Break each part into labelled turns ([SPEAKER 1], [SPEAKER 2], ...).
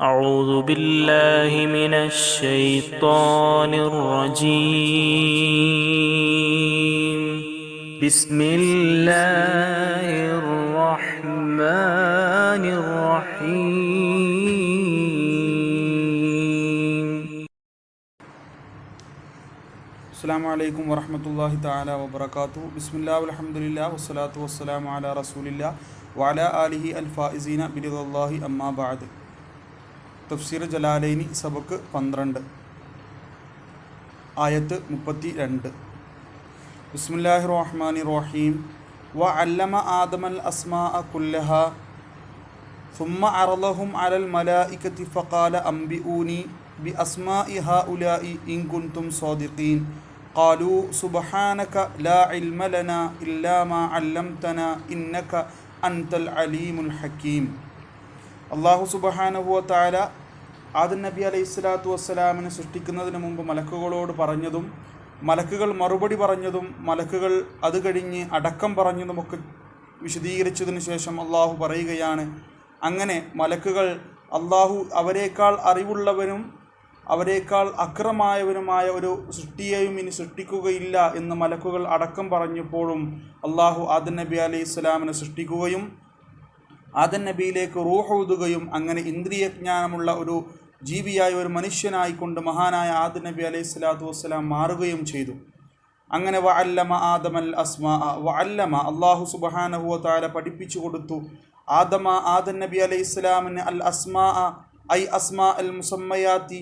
[SPEAKER 1] أعوذ بالله من الشيطان الرجيم. بسم الله الرحمن الرحيم.
[SPEAKER 2] السلام عليكم ورحمة الله تعالى وبركاته. بسم الله والحمد لله والصلاة والسلام على رسول الله وعلى آله الفائزين برضا الله أما بعد. തഫ്സീർ ജലാലൈനി സബക്ക് പന്ത്രണ്ട് ആയത്ത് മുപ്പത്തി രണ്ട് ബിസ്മില്ലാഹി റഹ്മാനി റഹീം വ അല്ലമ ആദമൽ അസ്മാ കുല്ലഹ ثم عرضهم على الملائكة فقال أنبئوني بأسماء هؤلاء إن كنتم صادقين قالوا سبحانك لا علم لنا إلا ما علمتنا إنك أنت العليم الحكيم അള്ളാഹു സുബഹാനഹുവ താല ആദൻ നബി അലൈഹി സ്വലാത്തു വസ്സലാമിനെ സൃഷ്ടിക്കുന്നതിന് മുമ്പ് മലക്കുകളോട് പറഞ്ഞതും മലക്കുകൾ മറുപടി പറഞ്ഞതും മലക്കുകൾ അത് കഴിഞ്ഞ് അടക്കം പറഞ്ഞതുമൊക്കെ വിശദീകരിച്ചതിന് ശേഷം അള്ളാഹു പറയുകയാണ് അങ്ങനെ മലക്കുകൾ അള്ളാഹു അവരേക്കാൾ അറിവുള്ളവനും അവരേക്കാൾ അക്രമായവനുമായ ഒരു സൃഷ്ടിയെയും ഇനി സൃഷ്ടിക്കുകയില്ല എന്ന് മലക്കുകൾ അടക്കം പറഞ്ഞപ്പോഴും അള്ളാഹു ആദൻ നബി അലൈഹി സ്വലാമിനെ സൃഷ്ടിക്കുകയും ആദൻ നബിയിലേക്ക് റൂഹൂതുകയും അങ്ങനെ ഇന്ദ്രിയജ്ഞാനമുള്ള ഒരു ജീവിയായ ഒരു മനുഷ്യനായിക്കൊണ്ട് മഹാനായ ആദൻ നബി അലൈഹി സ്വലാത്തു വസ്സലാം മാറുകയും ചെയ്തു. അങ്ങനെ വ അല്ലമ ആദമൽ അസ്മ വ അല്ലമ അള്ളാഹു സുബഹാനഹുവ താര പഠിപ്പിച്ചു കൊടുത്തു. ആദമ ആദൻ നബി അലൈഹി ഇസ്ലാമിന് അൽ അസ്മാ ഐ അസ്മാ അൽ മുസമ്മയാത്തി.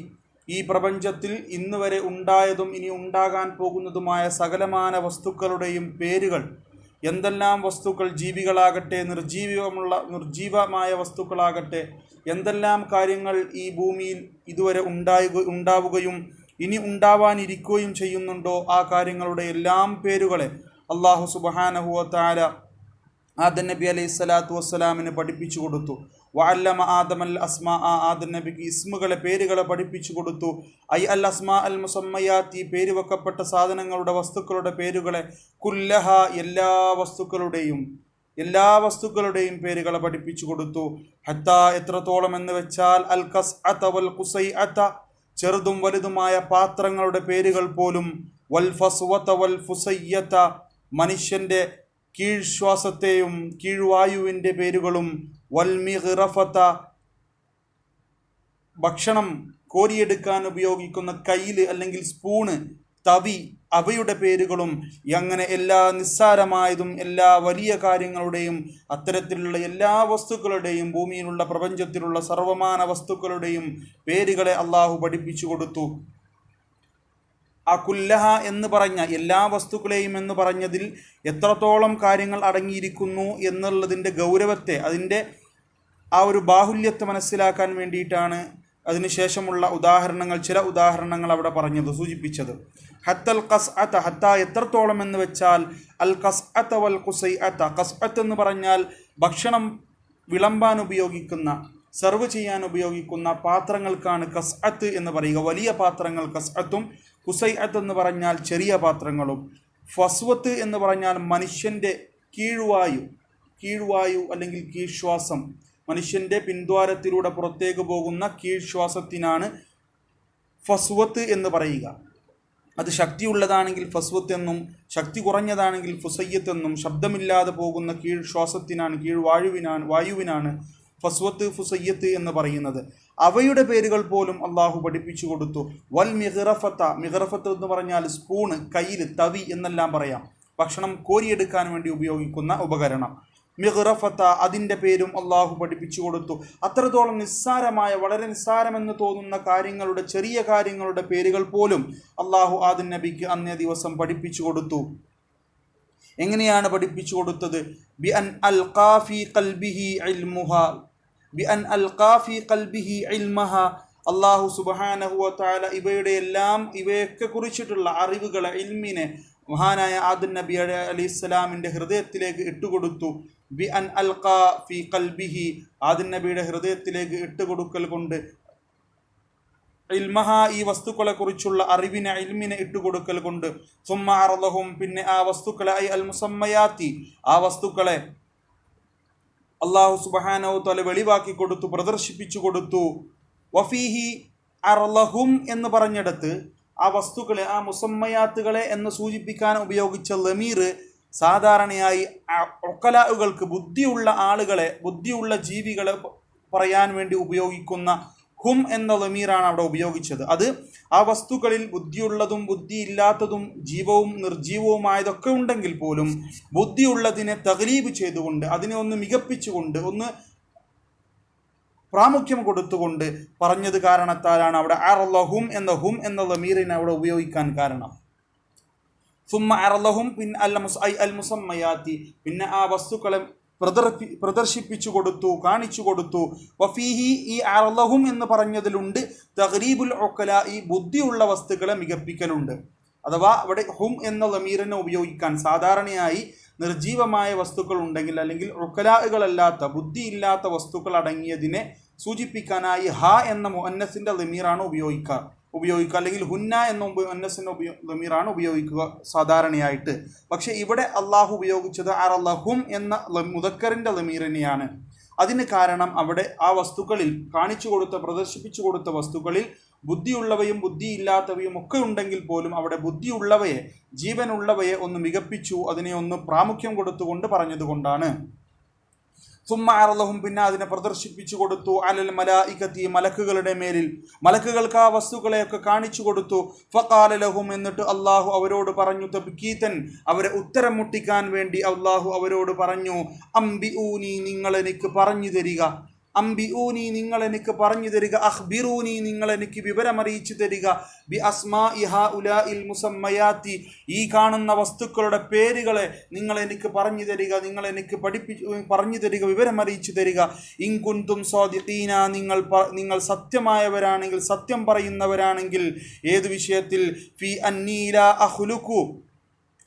[SPEAKER 2] ഈ പ്രപഞ്ചത്തിൽ ഇന്ന് വരെ ഉണ്ടായതും ഇനി ഉണ്ടാകാൻ പോകുന്നതുമായ സകലമാന വസ്തുക്കളുടെയും പേരുകൾ എന്തെല്ലാം വസ്തുക്കൾ ജീവികളാകട്ടെ നിർജീവമുള്ള നിർജീവമായ വസ്തുക്കളാകട്ടെ എന്തെല്ലാം കാര്യങ്ങൾ ഈ ഭൂമിയിൽ ഇതുവരെ ഉണ്ടായുക ഉണ്ടാവുകയും ഇനി ഉണ്ടാവാനിരിക്കുകയും ചെയ്യുന്നുണ്ടോ ആ കാര്യങ്ങളുടെ എല്ലാം പേരുകളെ അള്ളാഹു സുബഹാനഹുവ താര ആദൻ നബി അലൈഹി സ്വലാത്തു വസ്സലാമിന് പഠിപ്പിച്ചു കൊടുത്തു. വഅല്ലമ ആദമൽ അസ്മാ ആ ആദൻ നബിക്ക് ഇസ്മുകളെ പേരുകളെ പഠിപ്പിച്ചു കൊടുത്തു. ഐ അൽ അസ്മാ അൽ മുസമ്മയാത്തി പേര് വെക്കപ്പെട്ട സാധനങ്ങളുടെ വസ്തുക്കളുടെ പേരുകളെ കുല്ലഹ എല്ലാ വസ്തുക്കളുടെയും എല്ലാ വസ്തുക്കളുടെയും പേരുകളെ പഠിപ്പിച്ചു കൊടുത്തു. ഹത്ത എത്രത്തോളം എന്ന് വെച്ചാൽ അൽ കസ് അത്ത വൽ കുസൈ അത്ത ചെറുതും വലുതുമായ പാത്രങ്ങളുടെ പേരുകൾ പോലും വൽ ഫസ്വത വൽ ഫുസയ്യത്ത മനുഷ്യന്റെ കീഴ്ശ്വാസത്തെയും കീഴ്വായുവിന്റെ പേരുകളും വൽമിറഫത്ത ഭക്ഷണം കോരിയെടുക്കാൻ ഉപയോഗിക്കുന്ന കയ്യിൽ അല്ലെങ്കിൽ സ്പൂണ് തവി അവയുടെ പേരുകളും അങ്ങനെ എല്ലാ നിസ്സാരമായതും എല്ലാ വലിയ കാര്യങ്ങളുടെയും അത്തരത്തിലുള്ള എല്ലാ വസ്തുക്കളുടെയും ഭൂമിയിലുള്ള പ്രപഞ്ചത്തിലുള്ള സർവമാന വസ്തുക്കളുടെയും പേരുകളെ അള്ളാഹു പഠിപ്പിച്ചു കൊടുത്തു. ആ കുല്ലഹ എന്ന് പറഞ്ഞ എല്ലാ വസ്തുക്കളെയും എന്ന് പറഞ്ഞതിൽ എത്രത്തോളം കാര്യങ്ങൾ അടങ്ങിയിരിക്കുന്നു എന്നുള്ളതിന്റെ ഗൗരവത്തെ അതിന്റെ ആ ഒരു ബാഹുല്യത്തെ മനസ്സിലാക്കാൻ വേണ്ടിയിട്ടാണ് അതിനുശേഷമുള്ള ഉദാഹരണങ്ങൾ ചില ഉദാഹരണങ്ങൾ അവിടെ പറഞ്ഞത് സൂചിപ്പിച്ചത്. ഹത്തൽ കസ് അത്ത ഹത്ത എത്രത്തോളം എന്ന് വെച്ചാൽ അൽ കസ് അത്ത വൽ കുസൈ അത്ത കസ് അത്ത് എന്ന് പറഞ്ഞാൽ ഭക്ഷണം വിളമ്പാൻ ഉപയോഗിക്കുന്ന സെർവ് ചെയ്യാൻ ഉപയോഗിക്കുന്ന പാത്രങ്ങൾക്കാണ് കസ് അത്ത് എന്ന് പറയുക. വലിയ പാത്രങ്ങൾ കസ് അത്തും കുസൈ അത്ത് എന്ന് പറഞ്ഞാൽ ചെറിയ പാത്രങ്ങളും. ഫസ്വത്ത് എന്ന് പറഞ്ഞാൽ മനുഷ്യന്റെ കീഴ്വായു കീഴ്വായു അല്ലെങ്കിൽ കീഴ്ശ്വാസം. മനുഷ്യന്റെ പിന്ദ്വാരത്തിലൂടെ പുറത്തേക്ക് പോകുന്ന കീഴ്ശ്വാസത്തിനാണ് ഫസ്വത്ത് എന്ന് പറയുക. അത് ശക്തിയുള്ളതാണെങ്കിൽ ഫസ്വത്ത് എന്നും ശക്തി കുറഞ്ഞതാണെങ്കിൽ ഫുസയ്യത്ത് എന്നും ശബ്ദമില്ലാതെ പോകുന്ന കീഴ് ശ്വാസത്തിനാണ് കീഴ് വായുവിനാണ് വായുവിനാണ് ഫസ്വത്ത് ഫുസയ്യത്ത് എന്ന് പറയുന്നത്. അവയുടെ പേരുകൾ പോലും അള്ളാഹു പഠിപ്പിച്ചു കൊടുത്തു. വൽ മിഹറഫത്ത മിഹറഫത്ത് എന്ന് പറഞ്ഞാൽ സ്പൂണ് കയ്യിൽ തവി എന്നെല്ലാം പറയാം. ഭക്ഷണം കോരിയെടുക്കാൻ വേണ്ടി ഉപയോഗിക്കുന്ന ഉപകരണം. മിഹ്റഫത്ത അതിന്റെ പേരും അള്ളാഹു പഠിപ്പിച്ചു കൊടുത്തു. അത്രത്തോളം നിസ്സാരമായ വളരെ നിസ്സാരമെന്ന് തോന്നുന്ന കാര്യങ്ങളുടെ ചെറിയ കാര്യങ്ങളുടെ പേരുകൾ പോലും അള്ളാഹു ആദിൻ നബിക്ക് അന്നേ ദിവസം പഠിപ്പിച്ചു കൊടുത്തു. എങ്ങനെയാണ് പഠിപ്പിച്ചു കൊടുത്തത്? Be an Al Kafi കൽബിഹി be an അൽ കാഫി കൽബിഹി ഇൽമഹ. അള്ളാഹു സുബഹാനഹുവ ഇവയുടെ എല്ലാം ഇവയൊക്കെ കുറിച്ചിട്ടുള്ള അറിവുകളെ ഇൽമിനെ മഹാനായ ആദിൻ നബി അലൈഹി സ്വലാമിന്റെ ഹൃദയത്തിലേക്ക് ഇട്ടുകൊടുത്തു. ബി അൻ അൽഖാ ഫി കൽബിഹി ആദിൻ നബിയുടെ ഹൃദയത്തിലേക്ക് ഇട്ടുകൊടുക്കൽ കൊണ്ട് ഇൽമഹ ഈ വസ്തുക്കളെ കുറിച്ചുള്ള അറിവിനെ ഇൽമിനെ ഇട്ടുകൊടുക്കൽ കൊണ്ട് സുമ്മ പിന്നെ ആ വസ്തുക്കളെ ഐ അൽ മുസമ്മയാത്തി ആ വസ്തുക്കളെ അള്ളാഹു സുബാനോ തല വെളിവാക്കി കൊടുത്തു പ്രദർശിപ്പിച്ചു കൊടുത്തു. വഫീഹി അർലഹും എന്ന് പറഞ്ഞെടുത്ത് ആ വസ്തുക്കളെ ആ മുസമ്മയാത്തുകളെ എന്ന് സൂചിപ്പിക്കാൻ ഉപയോഗിച്ച ലമീർ സാധാരണയായി ഒക്കലാവുകൾക്ക് ബുദ്ധിയുള്ള ആളുകളെ ബുദ്ധിയുള്ള ജീവികളെ പറയാൻ വേണ്ടി ഉപയോഗിക്കുന്ന ഹും എന്ന ലമീറാണ് അവിടെ ഉപയോഗിച്ചത്. അത് ആ വസ്തുക്കളിൽ ബുദ്ധിയുള്ളതും ബുദ്ധിയില്ലാത്തതും ജീവവും നിർജീവവുമായതൊക്കെ ഉണ്ടെങ്കിൽ പോലും ബുദ്ധിയുള്ളതിനെ തകലീബ് ചെയ്തുകൊണ്ട് അതിനെ ഒന്ന് മികപ്പിച്ചുകൊണ്ട് ഒന്ന് പ്രാമുഖ്യം കൊടുത്തുകൊണ്ട് പറഞ്ഞത് കാരണത്താലാണ് അവിടെ ആർ അല്ല ഹും എന്ന ഹും എന്ന ലമീറിനെ അവിടെ ഉപയോഗിക്കാൻ കാരണം. സുമ്മ അറലഹും പിൻ അൽ മുസ് ഐ അൽ മുസമ്മയാത്തി. പിന്നെ ആ വസ്തുക്കളെ പ്രദർപ്പി പ്രദർശിപ്പിച്ചു കൊടുത്തു കാണിച്ചു കൊടുത്തു. വഫീഹി ഈ അറലഹും എന്ന് പറഞ്ഞതിലുണ്ട്. തഹരീബുൽ ഒക്കല ഈ ബുദ്ധിയുള്ള വസ്തുക്കളെ മികപ്പിക്കലുണ്ട്. അഥവാ അവിടെ ഹും എന്ന ലമീറിനെ ഉപയോഗിക്കാൻ സാധാരണയായി നിർജീവമായ വസ്തുക്കൾ ഉണ്ടെങ്കിൽ അല്ലെങ്കിൽ ഉക്കലാഹുകളല്ലാത്ത ബുദ്ധിയില്ലാത്ത വസ്തുക്കൾ അടങ്ങിയതിനെ സൂചിപ്പിക്കാനായി ഹ എന്ന മുഹന്നസിന്റെ ലമീറാണ് ഉപയോഗിക്കുക ഉപയോഗിക്കുക അല്ലെങ്കിൽ ഹുന്ന എന്ന മുഹന്നസിന്റെ ഉപയോ ലമീറാണ് ഉപയോഗിക്കുക സാധാരണയായിട്ട്. പക്ഷേ ഇവിടെ അള്ളാഹു ഉപയോഗിച്ചത് അറലഹും എന്ന മുതക്കറിന്റെ ലമീറിനെയാണ് അതിന് കാരണം അവിടെ ആ വസ്തുക്കളിൽ കാണിച്ചു കൊടുത്ത പ്രദർശിപ്പിച്ചു കൊടുത്ത വസ്തുക്കളിൽ ബുദ്ധിയുള്ളവയും ബുദ്ധിയില്ലാത്തവയും ഒക്കെ ഉണ്ടെങ്കിൽ പോലും അവിടെ ബുദ്ധിയുള്ളവയെ ജീവനുള്ളവയെ ഒന്ന് മികപ്പിച്ചു അതിനെ ഒന്ന് പ്രാമുഖ്യം കൊടുത്തുകൊണ്ട് പറഞ്ഞതുകൊണ്ടാണ്. സുമ്മ അറലഹും പിന്നെ അതിനെ പ്രദർശിപ്പിച്ചു കൊടുത്തു. അലൽ മലായിക്കത്തി മലക്കുകളുടെ മേലിൽ മലക്കുകൾക്ക് ആ വസ്തുക്കളെയൊക്കെ കാണിച്ചു കൊടുത്തു. ഫക്കാലലഹും എന്നിട്ട് അള്ളാഹു അവരോട് പറഞ്ഞു തബ്കീതൻ അവരെ ഉത്തരം മുട്ടിക്കാൻ വേണ്ടി അള്ളാഹു അവരോട് പറഞ്ഞു അംബി ഊനി നിങ്ങൾ എനിക്ക് പറഞ്ഞു തരിക. അംബി ഊനി നിങ്ങൾ എനിക്ക് പറഞ്ഞു തരിക അഹ്ബിറൂനി നിങ്ങൾ എനിക്ക് വിവരമറിയിച്ചു തരിക. ബി അസ്മാ ഇഹ ഉലാ ഇൽ മുസമ്മയാത്തി. ഈ കാണുന്ന വസ്തുക്കളുടെ പേരുകളെ നിങ്ങൾ എനിക്ക് പറഞ്ഞു തരിക നിങ്ങൾ എനിക്ക് പഠിപ്പിച്ചു പറഞ്ഞു തരിക വിവരമറിയിച്ചു തരിക. ഇങ്കുന്തും സ്വാദിഖീന നിങ്ങൾ നിങ്ങൾ സത്യമായവരാണെങ്കിൽ സത്യം പറയുന്നവരാണെങ്കിൽ ഏത് വിഷയത്തിൽ? ഫി അന്നീല അഹുലുക്കു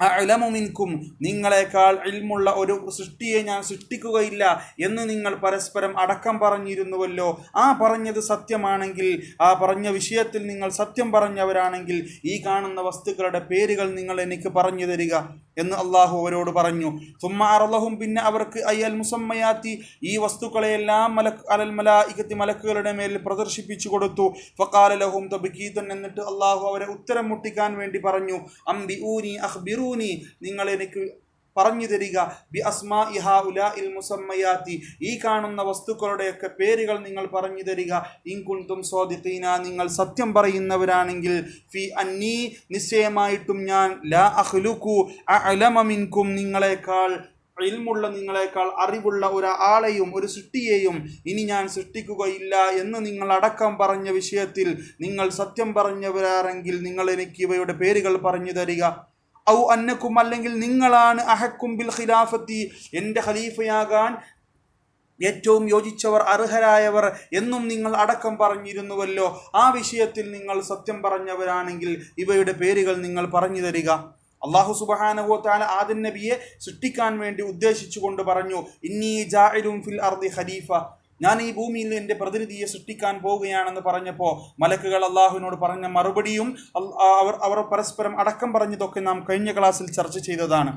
[SPEAKER 2] അലമു മിൻകും നിങ്ങളെക്കാൾ ഇൽമുള്ള ഒരു സൃഷ്ടിയെ ഞാൻ സൃഷ്ടിക്കുകയില്ല എന്ന് നിങ്ങൾ പരസ്പരം അടക്കം പറഞ്ഞിരുന്നുവല്ലോ. ആ പറഞ്ഞത് സത്യമാണെങ്കിൽ ആ പറഞ്ഞ വിഷയത്തിൽ നിങ്ങൾ സത്യം പറഞ്ഞവരാണെങ്കിൽ ഈ കാണുന്ന വസ്തുക്കളുടെ പേരുകൾ നിങ്ങൾ എനിക്ക് പറഞ്ഞു തരിക. എന്ന് അള്ളാഹു അവരോട് പറഞ്ഞു. സുമ്മാറലഹും പിന്നെ അവർക്ക് അയ്യൽ മുസമ്മയാത്തി. ഈ വസ്തുക്കളെയെല്ലാം മലക് അലൽ മലായിക്കത്തി മലക്കുകളുടെ മേൽ പ്രദർശിപ്പിച്ചു കൊടുത്തു. ഫക്കാലലഹും തബിക്കീതൻ എന്നിട്ട് അള്ളാഹു അവരെ ഉത്തരം മുട്ടിക്കാൻ വേണ്ടി പറഞ്ഞു. അംബി ഊനി അഹ്ബിറൂനി നിങ്ങൾ എനിക്ക് പറഞ്ഞു തരിക. ബി അസ്മാ ഇഹാ ഉലാ ഇൽ മുസമ്മയാത്തി. ഈ കാണുന്ന വസ്തുക്കളുടെയൊക്കെ പേരുകൾ നിങ്ങൾ പറഞ്ഞു തരിക. ഇൻകുന്തും സ്വാദിഖീന നിങ്ങൾ സത്യം പറയുന്നവരാണെങ്കിൽ ഫി അന്നീ നിശ്ചയമായിട്ടും ഞാൻ ലാ അഹ്ലുക്കു അലമമിൻകും നിങ്ങളെക്കാൾ ഇൽമുള്ള നിങ്ങളെക്കാൾ അറിവുള്ള ഒരു ആളെയും ഒരു സൃഷ്ടിയെയും ഇനി ഞാൻ സൃഷ്ടിക്കുകയില്ല എന്ന് നിങ്ങൾ അടക്കം പറഞ്ഞ വിഷയത്തിൽ നിങ്ങൾ സത്യം പറഞ്ഞവരാണെങ്കിൽ നിങ്ങൾ എനിക്ക് ഇവയുടെ പേരുകൾ പറഞ്ഞു തരിക. ഔ അന്നക്കും അല്ലെങ്കിൽ നിങ്ങളാണ് അഹക്കും ബിൽ ഖിലാഫത്തി. എന്റെ ഖലീഫയാകാൻ ഏറ്റവും യോജിച്ചവർ അർഹരായവർ എന്നും നിങ്ങൾ അടക്കം പറഞ്ഞിരുന്നുവല്ലോ. ആ വിഷയത്തിൽ നിങ്ങൾ സത്യം പറഞ്ഞവരാണെങ്കിൽ ഇവയുടെ പേരുകൾ നിങ്ങൾ പറഞ്ഞു തരിക. അള്ളാഹു സുബഹാനഹു താല ആദിൻ നബിയെ സൃഷ്ടിക്കാൻ വേണ്ടി ഉദ്ദേശിച്ചുകൊണ്ട് പറഞ്ഞു ഇന്നീ ജാഇലും ഫിൽ അർദി ഖലീഫ. ഞാൻ ഈ ഭൂമിയിൽ എന്റെ പ്രതിനിധിയെ സൃഷ്ടിക്കാൻ പോവുകയാണെന്ന് പറഞ്ഞപ്പോൾ മലക്കുകൾ അള്ളാഹുവിനോട് പറഞ്ഞ മറുപടിയും അവർ അവർ പരസ്പരം അടക്കം പറഞ്ഞതൊക്കെ നാം കഴിഞ്ഞ ക്ലാസ്സിൽ ചർച്ച ചെയ്തതാണ്.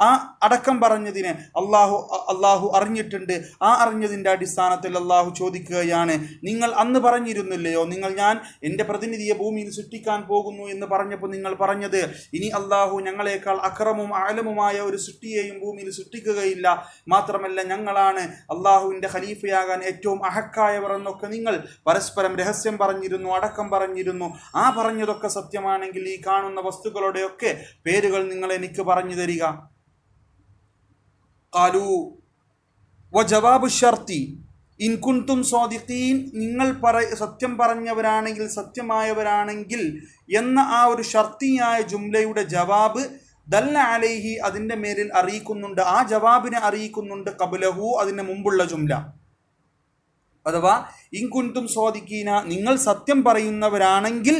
[SPEAKER 2] ആ അടക്കം പറഞ്ഞതിനെ അള്ളാഹു അള്ളാഹു അറിഞ്ഞിട്ടുണ്ട്. ആ അറിഞ്ഞതിന്റെ അടിസ്ഥാനത്തിൽ അള്ളാഹു ചോദിക്കുകയാണ് നിങ്ങൾ അന്ന് പറഞ്ഞിരുന്നില്ലയോ? നിങ്ങൾ ഞാൻ എന്റെ പ്രതിനിധിയെ ഭൂമിയിൽ സൃഷ്ടിക്കാൻ പോകുന്നു എന്ന് പറഞ്ഞപ്പോൾ നിങ്ങൾ പറഞ്ഞത് ഇനി അള്ളാഹു ഞങ്ങളെക്കാൾ അക്രമവും ആലമുമായ ഒരു സൃഷ്ടിയെയും ഭൂമിയിൽ സൃഷ്ടിക്കുകയില്ല. മാത്രമല്ല ഞങ്ങളാണ് അള്ളാഹുവിന്റെ ഖലീഫയാകാൻ ഏറ്റവും അഹക്കായവർ എന്നൊക്കെ നിങ്ങൾ പരസ്പരം രഹസ്യം പറഞ്ഞിരുന്നു അടക്കം പറഞ്ഞിരുന്നു. ആ പറഞ്ഞതൊക്കെ സത്യമാണെങ്കിൽ ഈ കാണുന്ന വസ്തുക്കളുടെയൊക്കെ പേരുകൾ നിങ്ങൾ എനിക്ക് പറഞ്ഞു തരിക. കാലു വ ജവാബ് ഷർത്തി ഇൻകുന്തും സ്വാദിഖീൻ നിങ്ങൾ പറ സത്യം പറഞ്ഞവരാണെങ്കിൽ സത്യമായവരാണെങ്കിൽ എന്ന ആ ഒരു ഷർത്തിയായ ജുംലയുടെ ജവാബ് ദല്ല അലൈഹി അതിന്റെ മേലിൽ അറിയിക്കുന്നുണ്ട്. ആ ജവാബിനെ അറിയിക്കുന്നുണ്ട് കബുലഹു അതിന് മുമ്പുള്ള ജുംല. അഥവാ ഇൻകുന്തും സ്വാദിക്കീന നിങ്ങൾ സത്യം പറയുന്നവരാണെങ്കിൽ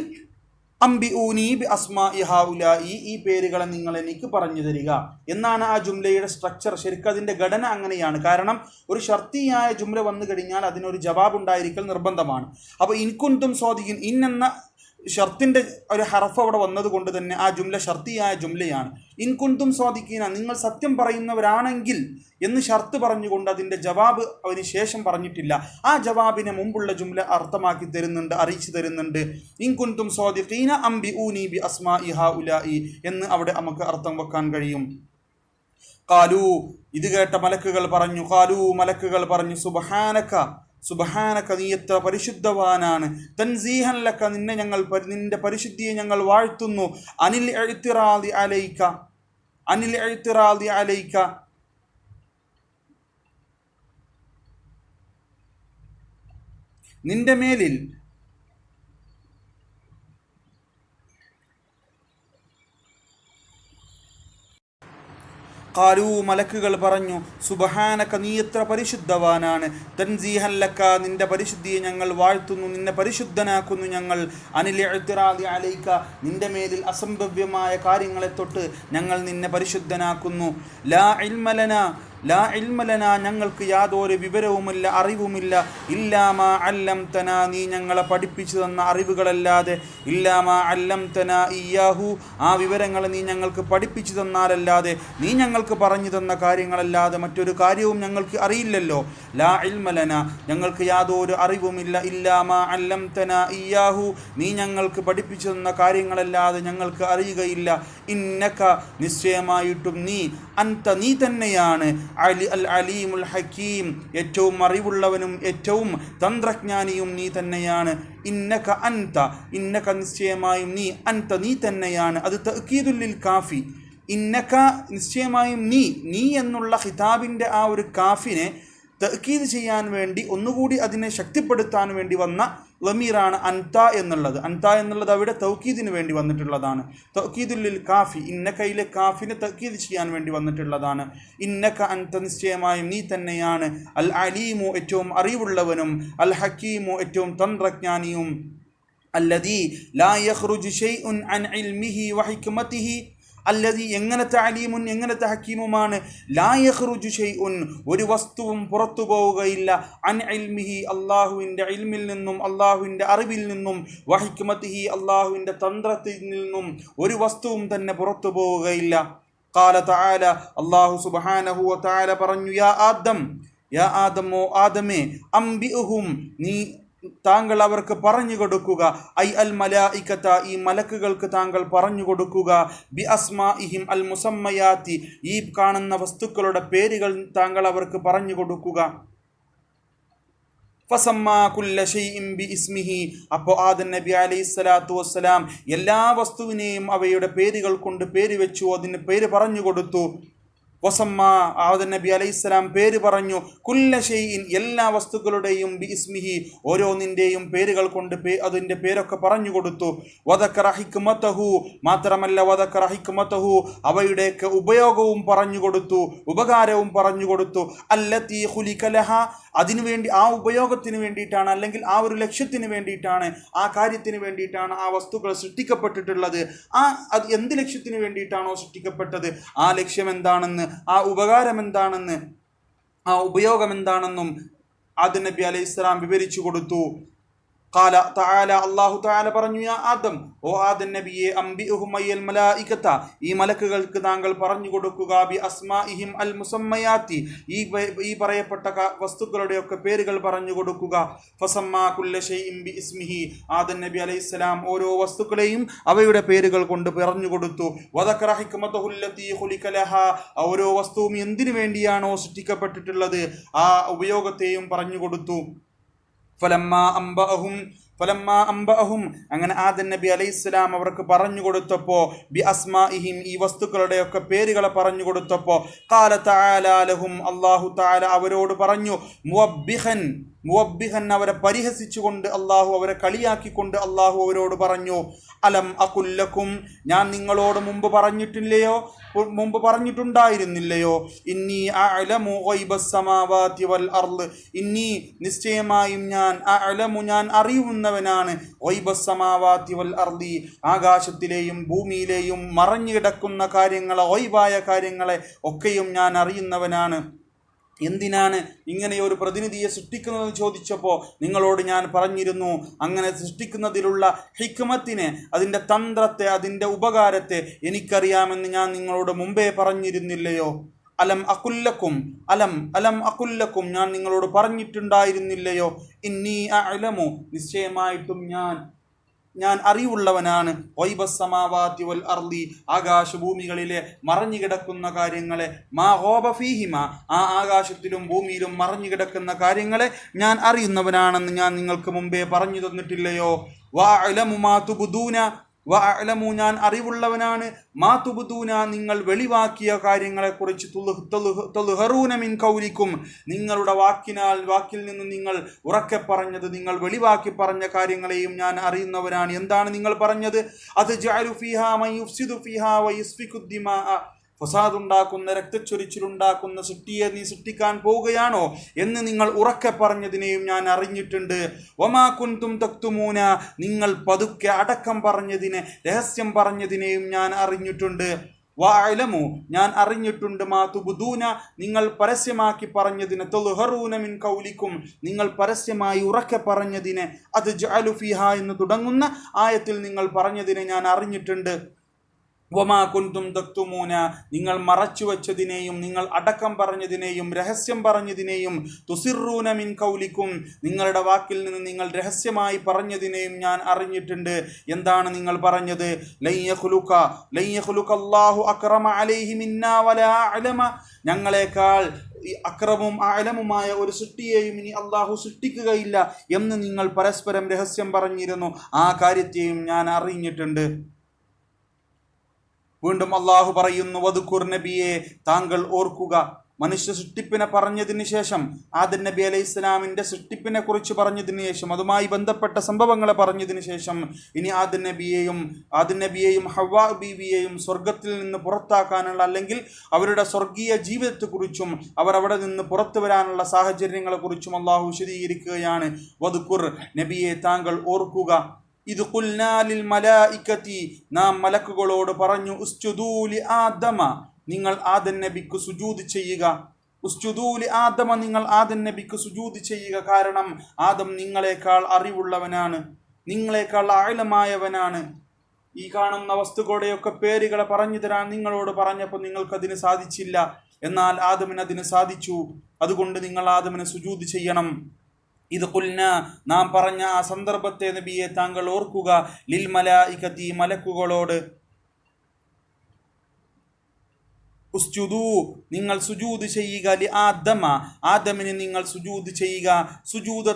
[SPEAKER 2] അംബി ഊനി ബി അസ്മാ ഇഹാഉലായി ഈ പേരുകളെ നിങ്ങൾ എനിക്ക് പറഞ്ഞു തരിക. എന്നാണ് ആ ജുംലയുടെ സ്ട്രക്ചർ ശരിക്കും അതിന്റെ ഘടന അങ്ങനെയാണ്. കാരണം ഒരു ഷർത്തിയായ ജുംല വന്നു കഴിഞ്ഞാൽ അതിനൊരു ജവാബ് ഉണ്ടായിരിക്കൽ നിർബന്ധമാണ് അപ്പോൾ ഇൻകുന്തും സ്വാധീൻ ഇൻ എന്ന ഷർത്തിന്റെ ഒരു ഹറഫ് അവിടെ വന്നതുകൊണ്ട് തന്നെ ആ ജുംല ഷർത്തിയായ ജുംലയാണ്. ഇൻകുന്തും കുന്തും സ്വാദിക്കീന നിങ്ങൾ സത്യം പറയുന്നവരാണെങ്കിൽ എന്ന് ഷർത്ത് പറഞ്ഞുകൊണ്ട് അതിന്റെ ജവാബ് അതിന് ശേഷം പറഞ്ഞിട്ടില്ല. ആ ജവാബിനെ മുമ്പുള്ള ജുംല അർത്ഥമാക്കി തരുന്നുണ്ട് അറിയിച്ചു തരുന്നുണ്ട്. ഇൻകുന്തും സ്വാദിഖീന അംബി ഊനി ബി അസ്മാ ഇഹ ഉലായി എന്ന് അവിടെ നമുക്ക് അർത്ഥം വെക്കാൻ കഴിയും. കാലു ഇത് കേട്ട മലക്കുകൾ പറഞ്ഞു കാലു മലക്കുകൾ പറഞ്ഞു സുബഹാനക്ക സുബഹാനക്ക നീ എത്ര പരിശുദ്ധവാനാണ്. തൻസീഹൻ ലക്ക നിന്നെ ഞങ്ങൾ നിന്റെ പരിശുദ്ധിയെ ഞങ്ങൾ വാഴ്ത്തുന്നു. അനിൽ എഴുത്തിറാദി അലൈക്ക അനിൽ എഴുത്തിറാദി അലൈക്ക നിന്റെ മേലിൽ കാലൂ മലക്കുകൾ പറഞ്ഞു സുബഹാനക്ക നീ എത്ര പരിശുദ്ധവാനാണ്? തൻസീഹല്ലക്ക നിന്റെ പരിശുദ്ധിയെ ഞങ്ങൾ വാഴ്ത്തുന്നു നിന്നെ പരിശുദ്ധനാക്കുന്നു ഞങ്ങൾ. അനിൽ എഴുത്തിറാദി അലൈക്ക നിന്റെ മേലിൽ അസംഭവ്യമായ കാര്യങ്ങളെ തൊട്ട് ഞങ്ങൾ നിന്നെ പരിശുദ്ധനാക്കുന്നു. ലാ ഇൽമലന ലാ ഇൽമലന ഞങ്ങൾക്ക് യാതൊരു വിവരവുമില്ല അറിവുമില്ല. ഇല്ലാമ അല്ലം തന നീ ഞങ്ങളെ പഠിപ്പിച്ചു തന്ന അറിവുകളല്ലാതെ. ഇല്ലാമ അല്ലം തന ഇയാഹു ആ വിവരങ്ങൾ നീ ഞങ്ങൾക്ക് പഠിപ്പിച്ചു തന്നാലല്ലാതെ. നീ ഞങ്ങൾക്ക് പറഞ്ഞു തന്ന കാര്യങ്ങളല്ലാതെ മറ്റൊരു കാര്യവും ഞങ്ങൾക്ക് അറിയില്ലല്ലോ. ലാ ഇൽമലന ഞങ്ങൾക്ക് യാതൊരു അറിവുമില്ല. ഇല്ലാമ അല്ലം തന ഇയാഹു നീ ഞങ്ങൾക്ക് പഠിപ്പിച്ചു തന്ന കാര്യങ്ങളല്ലാതെ ഞങ്ങൾക്ക് അറിയുകയില്ല. ഇന്നക്ക നിശ്ചയമായിട്ടും നീ അന്ത നീ തന്നെയാണ്. അലി അൽ അലീമുൽ ഹക്കീം. ഏറ്റവും അറിവുള്ളവനും ഏറ്റവും തന്ത്രജ്ഞാനിയും നീ തന്നെയാണ്. ഇന്നക അന്ത ഇന്നക നിശ്ചയമായും നീ അന്ത നീ തന്നെയാണ്. അത് തക്കീദുല്ലിൽ കാഫി. ഇന്നക നിശ്ചയമായും നീ നീ എന്നുള്ള ഹിതാബിന്റെ ആ ഒരു കാഫിനെ തക്കീത് ചെയ്യാൻ വേണ്ടി ഒന്നുകൂടി അതിനെ ശക്തിപ്പെടുത്താൻ വേണ്ടി വന്ന ലമീറാണ് അൻത എന്നുള്ളത്. അൻത എന്നുള്ളത് അവിടെ തൗക്കീദിന് വേണ്ടി വന്നിട്ടുള്ളതാണ്. തൗക്കീദുല്ലിൽ കാഫി ഇന്നക്കയിലെ കാഫിനെ തൗക്കീദ് ചെയ്യാൻ വേണ്ടി വന്നിട്ടുള്ളതാണ്. ഇന്നക്ക അൻത നിശ്ചയമായും നീ തന്നെയാണ് അൽ അലീമു ഏറ്റവും അറിവുള്ളവനും അൽ ഹക്കീമു ഏറ്റവും തന്ത്രജ്ഞാനിയും. അല്ലദീ ലാ യഹ്റുജ് ഷൈഉൻ അൻ ഇൽമിഹി വഹിക്മതിഹി അല്ലതി എങ്ങനത്തെ അലീമുൻ എങ്ങനത്തെ ഹക്കീമുമാണ് ലാ യഖ്റുജു ഷൈഉൻ ഒരു വസ്തുവും പുറത്തു പോവുകയില്ല. അൻ അൽമിഹി അള്ളാഹുവിന്റെ അൽമിൽ നിന്നും അള്ളാഹുവിന്റെ അറിവിൽ നിന്നും വഹിക്മത്തിഹി അള്ളാഹുവിന്റെ തന്ത്രത്തിൽ നിന്നും ഒരു വസ്തുവും തന്നെ പുറത്തു പോവുകയില്ല. കാല താല അള്ളാഹു സുബാനഹു താല പറഞ്ഞു യാ ആദം യാ ആദമോ ആദമേ അംബിഹും നീ താങ്കൾ അവർക്ക് പറഞ്ഞു കൊടുക്കുക. ഐ അൽ മലായിക്കത്ത ഈ മലക്കുകൾക്ക് താങ്കൾ പറഞ്ഞു കൊടുക്കുക. ബി അസ്മാ ഇഹിം അൽ മുസമ്മയാത്തി ഈ കാണുന്ന വസ്തുക്കളുടെ പേരുകൾ താങ്കൾ അവർക്ക് പറഞ്ഞു കൊടുക്കുക. അപ്പോൾ ആദൻ നബി അലൈഹി സ്വലാത്തു വസ്സലാം എല്ലാ വസ്തുവിനെയും അവയുടെ പേരുകൾ കൊണ്ട് പേര് വെച്ചു അതിന് പേര് പറഞ്ഞു കൊടുത്തു. വസമ്മ ആദൻ നബി അലൈഹി സ്വലാം പേര് പറഞ്ഞു കുല്ല എല്ലാ വസ്തുക്കളുടെയും ബി ഇസ്മിഹി ഓരോന്നിന്റെയും പേരുകൾ കൊണ്ട് പേ അതിന്റെ പേരൊക്കെ പറഞ്ഞു കൊടുത്തു. വദക്കറ ഹിക്മത്തഹു മാത്രമല്ല വദക്കറ ഹിക്മത്തഹു അവയുടെയൊക്കെ ഉപയോഗവും പറഞ്ഞു കൊടുത്തു ഉപകാരവും പറഞ്ഞു കൊടുത്തു. അല്ലത്തി ഹുലിക്കലഹ അതിനുവേണ്ടി ആ ഉപയോഗത്തിന് വേണ്ടിയിട്ടാണ് അല്ലെങ്കിൽ ആ ഒരു ലക്ഷ്യത്തിന് വേണ്ടിയിട്ടാണ് ആ കാര്യത്തിന് വേണ്ടിയിട്ടാണ് ആ വസ്തുക്കൾ സൃഷ്ടിക്കപ്പെട്ടിട്ടുള്ളത്. ആ അത് എന്ത് ലക്ഷ്യത്തിന് വേണ്ടിയിട്ടാണോ സൃഷ്ടിക്കപ്പെട്ടത്? ആ ലക്ഷ്യം എന്താണെന്ന് ആ ഉപകാരം എന്താണെന്ന് ആ ഉപയോഗം എന്താണെന്നും ആദ്യ നബി അലൈഹി സ്വലാം വിവരിച്ചു കൊടുത്തു. കാല താല അള്ളാഹു താല പറഞ്ഞു യാ ആദം ഓ ആദൻ നബിയെ അംബി ഉഹുമയ്യൽ മലായിക്കത്ത ഈ മലക്കുകൾക്ക് താങ്കൾ പറഞ്ഞു കൊടുക്കുക ബി അസ്മാ അൽ മുസമ്മയാത്തി. ഈ ഈ പറയപ്പെട്ട വസ്തുക്കളുടെയൊക്കെ പേരുകൾ പറഞ്ഞു കൊടുക്കുക. ഫസമ്മാ കുല്ലഷയും ബി ഇസ്മിഹി. ആദൻ നബി അലൈഹി സ്വലാം ഓരോ വസ്തുക്കളെയും അവയുടെ പേരുകൾ കൊണ്ട് പറഞ്ഞു കൊടുത്തു. വദക്രഹിക്കുമത്തുല്ലഹ ഓരോ വസ്തുവും എന്തിനു വേണ്ടിയാണോ സൃഷ്ടിക്കപ്പെട്ടിട്ടുള്ളത്? ആ ഉപയോഗത്തെയും പറഞ്ഞു കൊടുത്തു. ഫലമ്മ അങ്ങനെ ആദൻ നബി അലൈഹി ഇസ്ലാം അവർക്ക് പറഞ്ഞു കൊടുത്തപ്പോൾ ബി അസ്മാഇഹിം ഈ വസ്തുക്കളുടെയൊക്കെ പേരുകളെ പറഞ്ഞു കൊടുത്തപ്പോൾ കാല തആലാലഹും അള്ളാഹു താല അവരോട് പറഞ്ഞു മുവബ്ബിഹൻ അവരെ പരിഹസിച്ചുകൊണ്ട് അള്ളാഹു അവരെ കളിയാക്കിക്കൊണ്ട് അള്ളാഹു അവരോട് പറഞ്ഞു അലം അകുല്ലക്കും ഞാൻ നിങ്ങളോട് മുമ്പ് പറഞ്ഞിട്ടില്ലയോ? മുമ്പ് പറഞ്ഞിട്ടുണ്ടായിരുന്നില്ലയോ? ഇന്നി അഅലമു ഗൈബസ് സമാവാതി വൽ അർൾ ഇന്നി നിശ്ചയമായും ഞാൻ അലമു ഞാൻ അറിയുന്നവനാണ് ഒയ്ബസമാവാത്തി വൽ അർളി ആകാശത്തിലെയും ഭൂമിയിലെയും മറഞ്ഞു കിടക്കുന്ന കാര്യങ്ങളെ ഒയ്വായ കാര്യങ്ങളെ ഒക്കെയും ഞാൻ അറിയുന്നവനാണ്. എന്തിനാണ് ഇങ്ങനെ ഒരു പ്രതിനിധിയെ സൃഷ്ടിക്കുന്നതെന്ന് ചോദിച്ചപ്പോൾ നിങ്ങളോട് ഞാൻ പറഞ്ഞിരുന്നു അങ്ങനെ സൃഷ്ടിക്കുന്നതിലുള്ള ഹിക്മത്തിനെ അതിന്റെ തന്ത്രത്തെ അതിന്റെ ഉപകാരത്തെ എനിക്കറിയാമെന്ന് ഞാൻ നിങ്ങളോട് മുമ്പേ പറഞ്ഞിരുന്നില്ലയോ? അലം അകുല്ലക്കും അലം അലം അകുല്ലക്കും ഞാൻ നിങ്ങളോട് പറഞ്ഞിട്ടുണ്ടായിരുന്നില്ലയോ? ഇന്നീ അലമു നിശ്ചയമായിട്ടും ഞാൻ ഞാൻ അറിവുള്ളവനാണ്. വൈബസമാവാത്തി വൽ അർലി ആകാശഭൂമികളിലെ കാര്യങ്ങളെ. മാ ഹോബഫീഹിമ ആ ആകാശത്തിലും ഭൂമിയിലും മറഞ്ഞു കിടക്കുന്ന കാര്യങ്ങളെ ഞാൻ അറിയുന്നവനാണെന്ന് ഞാൻ നിങ്ങൾക്ക് മുമ്പേ പറഞ്ഞു തന്നിട്ടില്ലയോ? വാ അലമുമാ തുബുദൂന വാ അലമു ഞാൻ അറിവുള്ളവനാണ്. മാ തുബുദൂന നിങ്ങൾ വെളിവാക്കിയ കാര്യങ്ങളെക്കുറിച്ച് കുറിച്ച് തുളു- മിൻ കൗലിക്കും നിങ്ങളുടെ വാക്കിനാൽ വാക്കിൽ നിന്ന് നിങ്ങൾ ഉറക്കെ പറഞ്ഞത് നിങ്ങൾ വെളിവാക്കി പറഞ്ഞ കാര്യങ്ങളെയും ഞാൻ അറിയുന്നവനാണ്. എന്താണ് നിങ്ങൾ പറഞ്ഞത്? അത് ജഅലു ഫിഹാ മൈ ഫീഹാ വയസ്ഫിക്കു ഫസാദ് ഉണ്ടാക്കുന്ന രക്തച്ചൊരിച്ചിലുണ്ടാക്കുന്ന സൃഷ്ടിയെ നീ സൃഷ്ടിക്കാൻ പോവുകയാണോ എന്ന് നിങ്ങൾ ഉറക്കെ പറഞ്ഞതിനെയും ഞാൻ അറിഞ്ഞിട്ടുണ്ട്. ഒമാ കുന്തും തക്തുമൂന നിങ്ങൾ പതുക്കെ അടക്കം പറഞ്ഞതിനെ രഹസ്യം പറഞ്ഞതിനെയും ഞാൻ അറിഞ്ഞിട്ടുണ്ട്. വായലമു ഞാൻ അറിഞ്ഞിട്ടുണ്ട് മാ തുബുദൂന നിങ്ങൾ പരസ്യമാക്കി പറഞ്ഞതിനെ തൊലുഹറൂന മിൻ കൗലിക്കും നിങ്ങൾ പരസ്യമായി ഉറക്കെ പറഞ്ഞതിനെ അത് ജഅലു ഫിഹ എന്ന് തുടങ്ങുന്ന ആയത്തിൽ നിങ്ങൾ പറഞ്ഞതിനെ ഞാൻ അറിഞ്ഞിട്ടുണ്ട്. വമാ കുന്തും തക്തുമൂന നിങ്ങൾ മറച്ചു വച്ചതിനെയും നിങ്ങൾ അടക്കം പറഞ്ഞതിനെയും രഹസ്യം പറഞ്ഞതിനെയും തുസിറൂന മിൻ കൗലിക്കും നിങ്ങളുടെ വാക്കിൽ നിന്ന് നിങ്ങൾ രഹസ്യമായി പറഞ്ഞതിനെയും ഞാൻ അറിഞ്ഞിട്ടുണ്ട്. എന്താണ് നിങ്ങൾ പറഞ്ഞത്? അല്ലാഹു അലൈഹി അലമ. ഞങ്ങളെക്കാൾ അക്രമവും അലമുമായ ഒരു സൃഷ്ടിയെയും ഇനി അള്ളാഹു സൃഷ്ടിക്കുകയില്ല എന്ന് നിങ്ങൾ പരസ്പരം രഹസ്യം പറഞ്ഞിരുന്നു. ആ കാര്യത്തെയും ഞാൻ അറിഞ്ഞിട്ടുണ്ട്. വീണ്ടും അള്ളാഹു പറയുന്നു വധുക്കുർ നബിയെ താങ്കൾ ഓർക്കുക മനുഷ്യ സൃഷ്ടിപ്പിനെ പറഞ്ഞതിന് ശേഷം ആദൻ നബി അലൈഹി ഇസ്ലാമിന്റെ സൃഷ്ടിപ്പിനെ കുറിച്ച് പറഞ്ഞതിന് ശേഷം അതുമായി ബന്ധപ്പെട്ട സംഭവങ്ങളെ പറഞ്ഞതിന് ശേഷം ഇനി ആദൻ നബിയെയും ആദൻ നബിയെയും ഹവാ ബീവിയെയും സ്വർഗത്തിൽ നിന്ന് പുറത്താക്കാനുള്ള അല്ലെങ്കിൽ അവരുടെ സ്വർഗീയ ജീവിതത്തെക്കുറിച്ചും അവർ അവിടെ നിന്ന് പുറത്തു വരാനുള്ള സാഹചര്യങ്ങളെക്കുറിച്ചും അള്ളാഹു വിശദീകരിക്കുകയാണ്. വധുക്കുർ നബിയെ താങ്കൾ ഓർക്കുക ഇത് കുൽനാലിൽ മലായിക്കത്തി. നാം മലക്കുകളോട് പറഞ്ഞു ഉസ്തുദൂലി ആദമ. നിങ്ങൾ ആദൻ നബിക്ക് സുജൂത് ചെയ്യുക. ഉസ്തുദൂലി ആദമ നിങ്ങൾ ആദൻ നബിക്ക് സുജൂത് ചെയ്യുക. കാരണം ആദം നിങ്ങളെക്കാൾ അറിവുള്ളവനാണ്. നിങ്ങളെക്കാൾ ആഴമായവനാണ്. ഈ കാണുന്ന വസ്തുക്കളുടെയൊക്കെ പേരുകളെ പറഞ്ഞു തരാൻ നിങ്ങളോട് പറഞ്ഞപ്പോൾ നിങ്ങൾക്കതിന് സാധിച്ചില്ല. എന്നാൽ ആദമിന് അതിന് സാധിച്ചു. അതുകൊണ്ട് നിങ്ങൾ ആദമിനെ സുജൂത് ചെയ്യണം. ഇത് കുൽന നാം പറഞ്ഞ ആ സന്ദർഭത്തെ നബിയെ താങ്കൾ ഓർക്കുക. ലിൽ മലായിക്കത്തി മലക്കുകളോട് നിങ്ങൾ സുജൂദ് ചെയ്യുക ആദമ. ആദമിന് നിങ്ങൾ സുജൂദ് ചെയ്യുക. സുജൂദ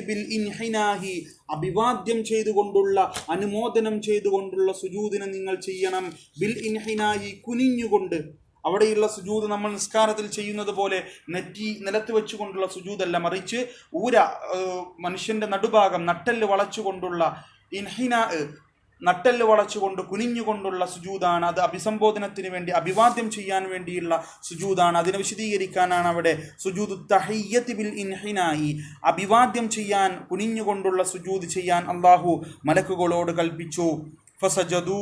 [SPEAKER 2] ബിൽ ഇൻഹിനാഹി. അഭിവാദ്യം ചെയ്തുകൊണ്ടുള്ള അനുമോദനം ചെയ്തുകൊണ്ടുള്ള സുജൂദിനെ നിങ്ങൾ ചെയ്യണം. ബിൽ ഇൻഹിനാഹി കുനിഞ്ഞുകൊണ്ട്. അവിടെയുള്ള സുജൂത് നമ്മൾ നിസ്കാരത്തിൽ ചെയ്യുന്നത് പോലെ നെറ്റി നിലത്ത് വെച്ചുകൊണ്ടുള്ള സുജൂതല്ല മറിച്ച് ഊര മനുഷ്യന്റെ നടുഭാഗം നട്ടൽ വളച്ചുകൊണ്ടുള്ള ഇൻഹിന നട്ടൽ വളച്ചുകൊണ്ട് കുനിഞ്ഞുകൊണ്ടുള്ള സുജൂതാണ്. അത് അഭിസംബോധനത്തിന് വേണ്ടി അഭിവാദ്യം ചെയ്യാൻ വേണ്ടിയുള്ള സുജൂതാണ്. അതിനെ വിശദീകരിക്കാനാണ് അവിടെ സുജൂദ് തഹയ്യത്ത് ബിൽ ഇൻഹിനായി. അഭിവാദ്യം ചെയ്യാൻ കുനിഞ്ഞുകൊണ്ടുള്ള സുജൂദ് ചെയ്യാൻ അള്ളാഹു മലക്കുകളോട് കൽപ്പിച്ചു. ഫസജദൂ